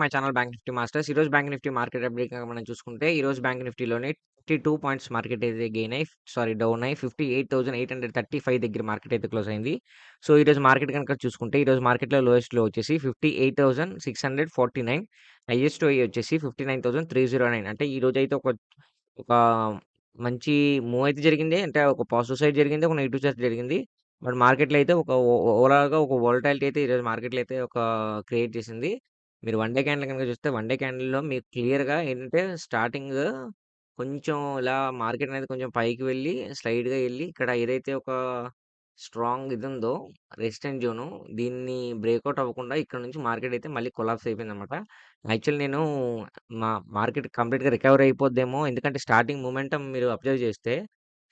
My channel bank Nifty masters. ఈరోజు bank Nifty market update గనక మనం చూసుకుంటే, ఈరోజు బ్యాంక్ నిఫ్టీలోనే ఫిఫ్టీ టూ పాయింట్స్ మార్కెట్ అయితే గెయిన్ అయ్యి సారీ డౌన్ అయ్యి 58,835 దగ్గర మార్కెట్ అయితే క్లోజ్ అయింది. సో, ఈరోజు మార్కెట్ గనక చూసుకుంటే, ఈరోజు మార్కెట్‌లో లోయెస్ట్లో వచ్చేసి 58,649 హైయెస్ట్ త్రీ వచ్చేసి 59,309 అంటే ఈరోజైతే ఒక ఒక మంచి మూవ్ అయితే జరిగింది. అంటే ఒక పాజిటివ్ సైడ్ జరిగింది. ఒక నెగిటివ్ సైడ్ జరిగింది. బట్ మార్కెట్‌లో అయితే ఒక ఓ ఓవరాల్‌గా ఒక వాలటాలిటీ అయితే ఈరోజు మార్కెట్‌లో అయితే ఒక క్రియేట్ చేసింది. మీరు వన్ డే క్యాండిల్ కనుక చూస్తే వన్ డే క్యాండిల్‌లో మీకు క్లియర్‌గా ఏంటంటే స్టార్టింగ్ కొంచెం ఇలా మార్కెట్ అనేది కొంచెం పైకి వెళ్ళి స్లైడ్‌గా ఎళ్ళి ఇక్కడ ఏదైతే ఒక స్ట్రాంగ్ ఇది ఉందో రెసిస్టెంట్ జోను దీన్ని బ్రేకౌట్ అవ్వకుండా ఇక్కడ నుంచి మార్కెట్ అయితే మళ్ళీ కొలాప్స్ అయిపోయిందనమాట. యాక్చువల్లీ నేను మా మార్కెట్ కంప్లీట్‌గా రికవర్ అయిపోద్దేమో ఎందుకంటే స్టార్టింగ్ మొమెంటమ్ మీరు అబ్జర్వ్ చేస్తే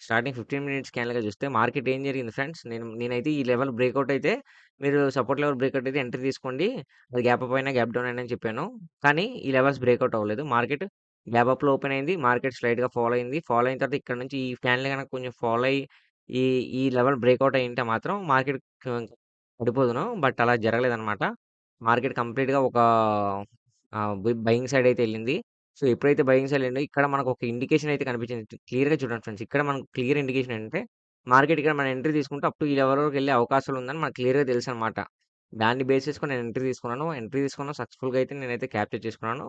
స్టార్టింగ్ 15 మినిట్స్ క్యాన్లుగా చూస్తే మార్కెట్ ఏం జరిగింది ఫ్రెండ్స్ నేను నేనైతే ఈ లెవెల్ బ్రేక్అవుట్ అయితే మీరు సపోర్ట్ లెవెల్ బ్రేక్అవుట్ అయితే ఎంట్రీ తీసుకోండి. అది గ్యాప్ అప్ అయినా, గ్యాప్ డౌన్ అయినా అని చెప్పాను. కానీ ఈ లెవెల్స్ బ్రేక్అవుట్ అవ్వలేదు. మార్కెట్ గ్యాప్ అప్‌లో ఓపెన్ అయింది. మార్కెట్ స్లైట్‌గా ఫాలో అయింది. ఫాలో అయిన తర్వాత ఇక్కడ నుంచి ఈ ఫ్యాన్లు కనుక కొంచెం ఫాలో అయ్యి ఈ ఈ లెవెల్ బ్రేక్అవుట్ అయ్యింటే మాత్రం మార్కెట్ పడిపోదును. బట్ అలా జరగలేదనమాట. మార్కెట్ కంప్లీట్‌గా ఒక బైయింగ్ బయింగ్ సైడ్ అయితే వెళ్ళింది సో, ఎప్పుడైతే బయింగ్ సైడ్ ఎళ్ళిందో ఇక్కడ మనకు ఒక ఇండికేషన్ అయితే కనిపించింది. క్లియర్‌గా చూడండి ఫ్రెండ్స్. ఇక్కడ మనకు క్లియర్ ఇండికేషన్ ఏంటంటే మార్కెట్ ఇక్కడ మనం ఎంట్రీ తీసుకుంటే అప్ టు ఈ లెవెల్ వరకు వెళ్ళే అవకాశాలు ఉందని మనకు క్లియర్‌గా తెలుసనమాట. దాన్ని బేస్ చేసుకొని నేను ఎంట్రీ తీసుకున్నాను. ఎంట్రీ తీసుకున్నాను. సక్సెస్‌ఫుల్‌గా అయితే నేనైతే క్యాప్చర్ చేసుకున్నాను.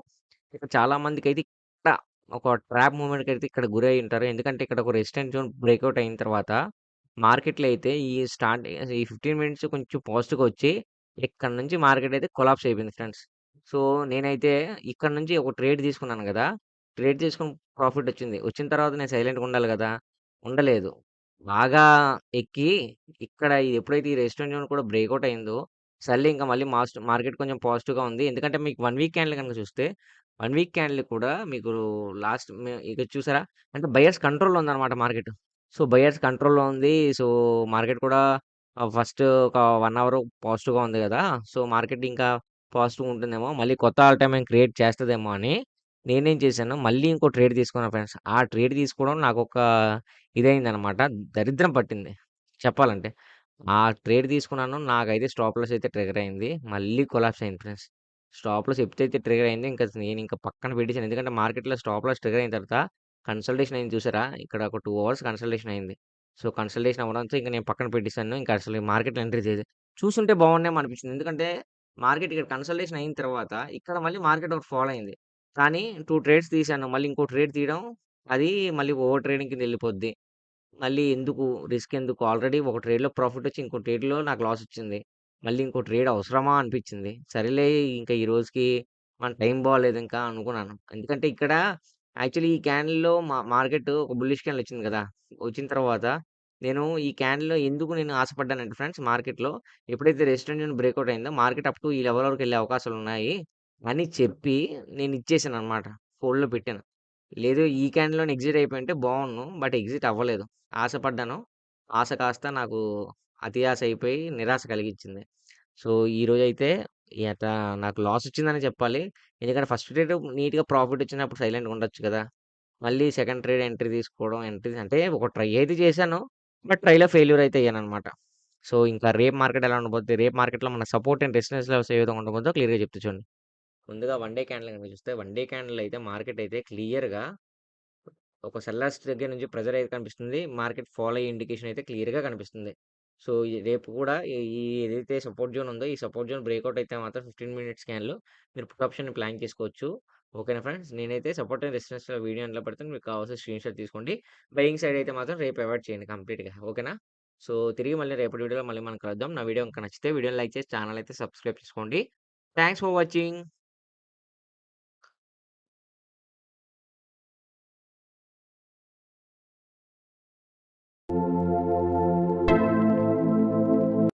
ఇక్కడ చాలా అయితే ఇక్కడ ఒక ట్రాప్ మూమెంట్కి అయితే ఇక్కడ గురై ఉంటారు. ఎందుకంటే ఇక్కడ ఒక రెసిస్టెంట్ జోన్ బ్రేక్అవుట్ అయిన తర్వాత మార్కెట్‌లో అయితే ఈ స్టార్ట్ ఈ 15 మినిట్స్ కొంచెం పాజిటివ్‌గా వచ్చి ఇక్కడ నుంచి మార్కెట్ అయితే కొలాప్స్ అయిపోయింది ఫ్రెండ్స్. సో, నేనైతే ఇక్కడ నుంచి ఒక ట్రేడ్ తీసుకున్నాను కదా ట్రేడ్ తీసుకుని ప్రాఫిట్ వచ్చింది. వచ్చిన తర్వాత నేను సైలెంట్‌గా ఉండాలి కదా ఉండలేదు. బాగా ఎక్కి ఇక్కడ ఇది ఎప్పుడైతే ఈ రెసిస్టెంట్ జోన్ కూడా బ్రేకౌట్ అయిందో సర్లే ఇంకా మళ్ళీ మాస్ట్ మార్కెట్ కొంచెం పాజిటివ్‌గా ఉంది. ఎందుకంటే మీకు 1 వీక్ క్యాండిల్ గనక చూస్తే 1 వీక్ క్యాండిల్ కూడా మీకు లాస్ట్ మే చూసారా? అంటే బయర్స్ కంట్రోల్‌లో ఉందన్నమాట మార్కెట్. సో, బయర్స్ కంట్రోల్‌లో ఉంది. సో, మార్కెట్ కూడా ఆహ్, ఫస్ట్ ఒక 1 అవర్ పాజిటివ్‌గా ఉంది కదా సో, మార్కెట్ ఇంకా పాజిటివ్ ఉంటుందేమో మళ్ళీ కొత్త ఆల్ టైమ్ క్రియేట్ చేస్తుందేమో అని నేనేం చేశాను మళ్ళీ ఇంకో ట్రేడ్ తీసుకున్నా ఫ్రెండ్స్. ఆ ట్రేడ్ తీసుకోవడం నాకు నాకొక అనమాట దరిద్రం పట్టింది చెప్పాలంటే. ఆ ట్రేడ్ తీసుకున్నాను. నాకైతే స్టాప్ లాస్ అయితే ట్రిగర్ అయింది. మళ్ళీ కొలాప్స్ అయింది ఫ్రెండ్స్. స్టాప్ లాస్ ఎప్పుడైతే ట్రిగర్ అయింది ఇంకా నేనింక పక్కన పెట్టేసాను. ఎందుకంటే మార్కెట్‌లో స్టాప్ లాస్ అయిన తర్వాత కన్సల్టేషన్ అయింది చూసారా? ఇక్కడ ఒక టూ అవర్స్ కన్సల్టేషన్ అయింది. సో, కన్సల్టేషన్ అవ్వడంతో ఇంకా నేను పక్కన పెట్టేశాను ఇంకా అసలు మార్కెట్‌లో ఎంట్రీ చేయలేదు. చూసుంటే బాగుండేమో అనిపించింది. ఎందుకంటే మార్కెట్ ఇక్కడ కన్సల్టేషన్ అయిన తర్వాత ఇక్కడ మళ్ళీ మార్కెట్ ఒకటి ఫాలో అయింది. కానీ టూ ట్రేడ్స్ తీశాను. మళ్ళీ ఇంకో ట్రేడ్ తీయడం అది మళ్ళీ ఓవర్ ట్రేడింగ్ కింద మళ్ళీ ఎందుకు రిస్క్ ఎందుకు? ఆల్రెడీ ఒక ట్రేడ్‌లో ప్రాఫిట్ వచ్చి ఇంకో ట్రేడ్‌లో నాకు లాస్ వచ్చింది. మళ్ళీ ఇంకో ట్రేడ్ అవసరమా అనిపించింది. సరేలే ఇంకా ఈ రోజుకి మన టైం బాగాలేదు ఇంకా అనుకున్నాను. ఎందుకంటే ఇక్కడ యాక్చువల్లీ ఈ క్యాండిల్‌లో మా మార్కెట్ ఒక బుల్లిష్ క్యాండిల్ వచ్చింది కదా వచ్చిన తర్వాత నేను ఈ క్యాండిల్‌లో ఎందుకు నేను ఆశపడ్డానంటే ఫ్రెండ్స్ మార్కెట్‌లో ఎప్పుడైతే రెసిస్టెంట్ నేను బ్రేక్అవుట్ అయిందో మార్కెట్ అప్ టు ఈ లెవెల్ వరకు వెళ్ళే అవకాశాలు ఉన్నాయి అని చెప్పి నేను ఇచ్చేసాను అనమాట హోల్డ్‌లో పెట్టాను. లేదు ఈ క్యాండిల్లో ఎగ్జిట్ అయిపోయింటే బాగున్ను బట్ ఎగ్జిట్ అవ్వలేదు. ఆశపడ్డాను. ఆశ కాస్త నాకు అతి ఆశ అయిపోయి నిరాశ కలిగించింది. సో, ఈరోజు అయితే అట నాకు లాస్ వచ్చిందని చెప్పాలి. ఎందుకంటే ఫస్ట్ ట్రేడ్ నీట్‌గా ప్రాఫిట్ వచ్చినప్పుడు సైలెంట్‌గా ఉండొచ్చు కదా మళ్ళీ సెకండ్ ట్రేడ్ ఎంట్రీ తీసుకోవడం ఎంట్రీ అంటే ఒక ట్రై అయితే చేశాను. బట్ ట్రైలో ఫెయిల్యూర్ అయితే అయ్యాననమాట. సో, ఇంకా రేపు మార్కెట్ ఎలా ఉండబోద్ది? రేపు మార్కెట్‌లో మన సపోర్ట్ అండ్ రెసిస్టెన్స్ లెవెల్స్ ఏ విధంగా ఉండబోద్దో క్లియర్‌గా చెప్తా చూడండి. ముందుగా వన్ డే క్యాండిల్ గనక చూస్తే వన్ డే క్యాండిల్ అయితే మార్కెట్ అయితే క్లియర్‌గా ఒక సెల్లర్స్ దగ్గర నుంచి ప్రెషర్ అయితే కనిపిస్తుంది. మార్కెట్ ఫాలో అయ్యే ఇండికేషన్ అయితే క్లియర్‌గా కనిపిస్తుంది. సో, ఈ రేపు కూడా ఈ ఏదైతే సపోర్ట్ జోన్ ఉందో ఈ సపోర్ట్ జోన్ బ్రేకౌట్ అయితే మాత్రం 15 మినిట్స్ క్యాండిల్ మీరు పుట్ ఆప్షన్‌ని ప్లాన్ చేసుకోవచ్చు. ఓకేనా ఫ్రెండ్స్. నేనైతే సపోర్ట్ అండ్ రెసిస్టెన్స్‌లో వీడియో ఎండ్‌లో పెడతాను. మీకు కావాల్సిన స్క్రీన్‌షాట్ తీసుకోండి. బయింగ్ సైడ్ అయితే మాత్రం రేపు అవాయిడ్ చేయండి కంప్లీట్‌గా. ఓకేనా? సో, తిరిగి మళ్ళీ రేపటి వీడియోలో మళ్ళీ మనం కలుద్దాం. నా వీడియో ఇంకా నచ్చితే వీడియోని లైక్ చేసి ఛానల్ అయితే సబ్స్క్రైబ్ చేసుకోండి. Thanks for watching.